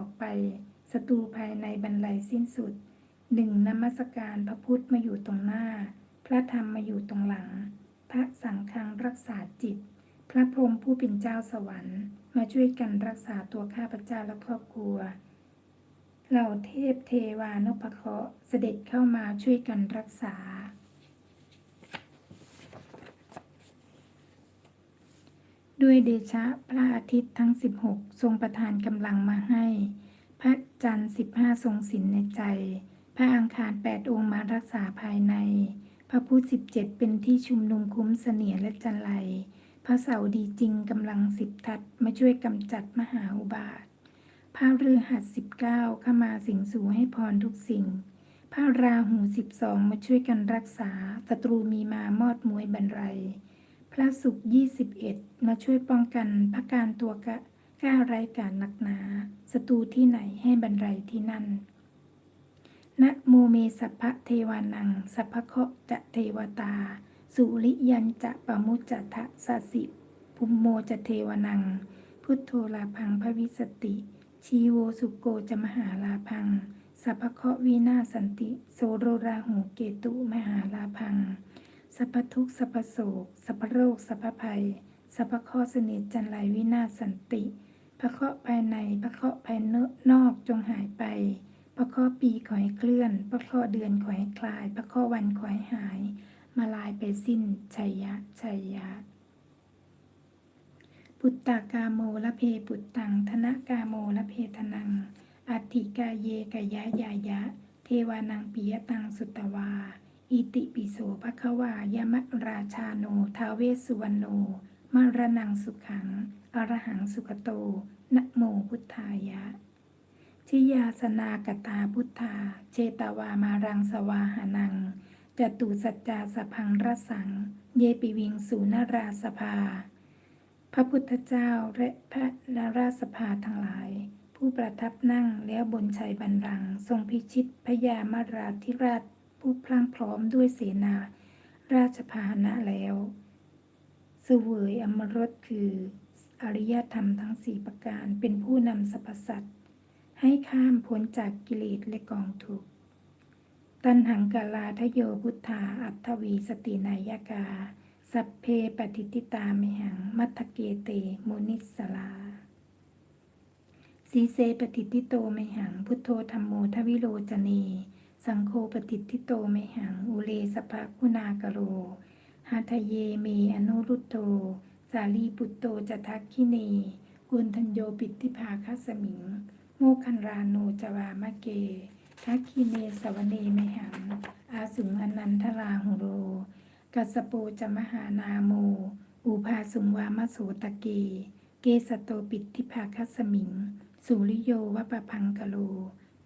ออกไปศัตรูภายในบรรลัยสิ้นสุดหนึ่งนมัสการพระพุทธมาอยู่ตรงหน้า พระธรรมมาอยู่ตรงหลัง พระสังฆังรักษาจิต พระพรหมผู้เป็นเจ้าสวรรค์ มาช่วยกันรักษาตัวข้าพเจ้าและครอบครัวเหล่าเทพเทวานพเคราะห์เสด็จเข้ามาช่วยกันรักษา ด้วยเดชะพระอาทิตย์ทั้ง 16 ทรงประทานกำลังมาให้ พระจันทร์15 ทรงสินในใจ พระอังคาร 8 องค์มารักษาภายใน พระพุธ17 เป็นที่ชุมนุมคุ้มเสนียและจันไรพระเสาดีจริงกำลังสิบทัดมาช่วยกำจัดมหาอุบาทพระฤหัส19เข้ามาสิงสู่ให้พรทุกสิ่ง พระราหู 12 มาช่วยกันรักษาศัตรูมีมามอดมวยบรรลัย พระศุกร์21 มาช่วยป้องกันพระการตัวกะก้าไร้การหนักหนาศัตรูที่ไหนให้บรรลัยที่นั่นนะโมเมสัพพะเทวานัง สัพพะเคาะจะเทวตา สุริยันจะปะมุจจะทะสสิภุมโมจะเทวนัง พุทโธลาพังพระวิสติ ชีโวสุโกจะมหาลาพัง สัพพะเคาะวินาสันติ โสโรราหูเกตุมหาลาพัง สัพทุกสัพโศกสัพโรคสัพภัยสัพข้อสนิทจันไรวินาศสันติพระเคราะห์ภายในพระเคราะห์ภายนอกจงหายไปพระเคราะห์ปีขอให้เคลื่อนพระเคราะห์เดือนขอให้คลายพระเคราะห์วันขอให้หาย มาลายไปสิ้นชัยยะชัยยะปุตตากาโมละเพปุตตัง ธนกาโมละเพทนัง อัติกาเยกยะยายะ เทวานังปิยตังสุตวา อิติปิโสภควายมะราชาโนทาเวสุวรรณโนมรณังสุขัง อรหังสุขโต นะโมพุทธายะ ทิยาสนากตาพุทธา เจตวามารังสวาหานัง จตุสัจจาสพังรสัง เยปิวิงสูนราสภา พระพุทธเจ้าและพระนราสภาทั้งหลาย ผู้ประทับนั่งแล้วบนชัยบันลัง ทรงพิชิตพญามาราธิราช ผู้พลั่งพร้อมด้วยเสนา ราชพาหนะแล้วเสวยอมรสคืออริยธรรมทั้งสี่ประการเป็นผู้นำสรรพสัตว์ให้ข้ามพ้นจากกิเลสและกองทุกข์ตันหังกาลาทโยพุทธาอัตถวีสตินายกา สัพเพปฏิติตามิหัง มัทเกเตมุนิสลาสีเซปฏิติโตไมหัง พุทโธธรรมโมทวิโรจเน สังโฆปฏิติโตไมหัง อุเลสภะคุณากโรหาทะเยเมอนุรุตโต สาลีปุตโตจะทักขิเนกุณทัญโยปิติภาคัสมิง โมคันราโนจวามะเกทักขิเนสวเนไมหัง อาสุงอนันทราหุโร กัสสโปจะมหานาโม อุภาสุงวามโสตะเก เกสโตปิติภาคัสมิง สุริโยวะปะพังกโล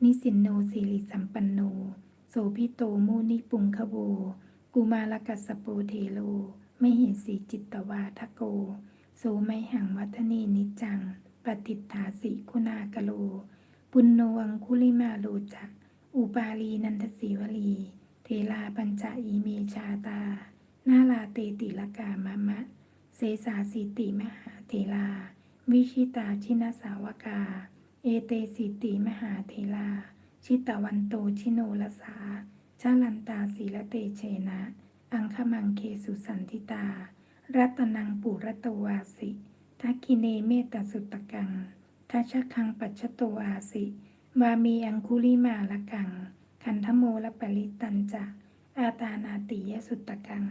นิสินโนสิริสัมปันโน โสพิโตมุนิปุงคโว กุมารกัสสโปเทโล ไม่เห็นสีจิตตวาทโก โสไมหังวัฒนีนิจัง ปฏิฏฐาสิคุณากโล ปุณโนวังคุลิมาโลจะอุปาลีนันทสีวลี เทลาปัญจอีเมชาตา นาลาเตติลกามะมะ เสสาสิติมหาเทลา วิชิตาชินสาวกา เอเตสิติมหาเทลา ชิตวันโตชิโนลสาชาลันตาศีละเตเชนะ อังคมังเคสุสันทิตา รัตนังปุระตวาสิทักคิเนเมตสุตตะกังทัชคังปัจฉโตอาสิวามีอังคุลิมาละกัง คันธโมละปริตันจะอาตานาติยสุตตะกัง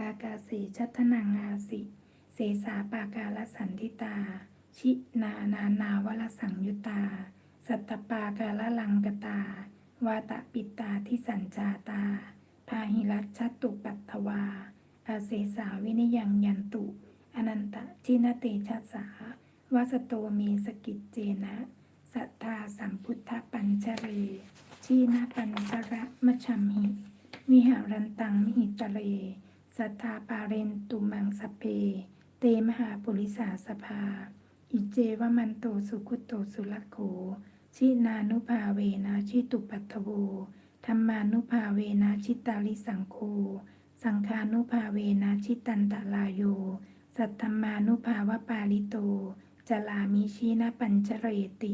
อากาเสชัทนังอาสิ เสสาปากาลสันทิตา ชินานานาวลสังยุตา สัตตปากาลลังกตา วาตะปิตาที่สัญจาตา พาหิรัชตุปัตถวา อาเสสาวินิยังยันตุ อนันตะชินเตชัสาวาสโตเมสกิจเจนะ สัทธาสัมพุทธปัญชเร ชีนาปัญชระมะชัมหิ วิหารันตังมิหิตเลสัทธาปาเรนตุมังสเพ เตมหาปุริสาสภา เจวมันโตสุขุโตสุลโข ชินานุภาเวนะชิตุปัตโวธรรมานุภาเวนะชิตาลิสังโฆสังคานุภาเวนะชิตันตลายโย สัตธรรมานุภาวปาลิโต จลามิชีนะปัญจเรติ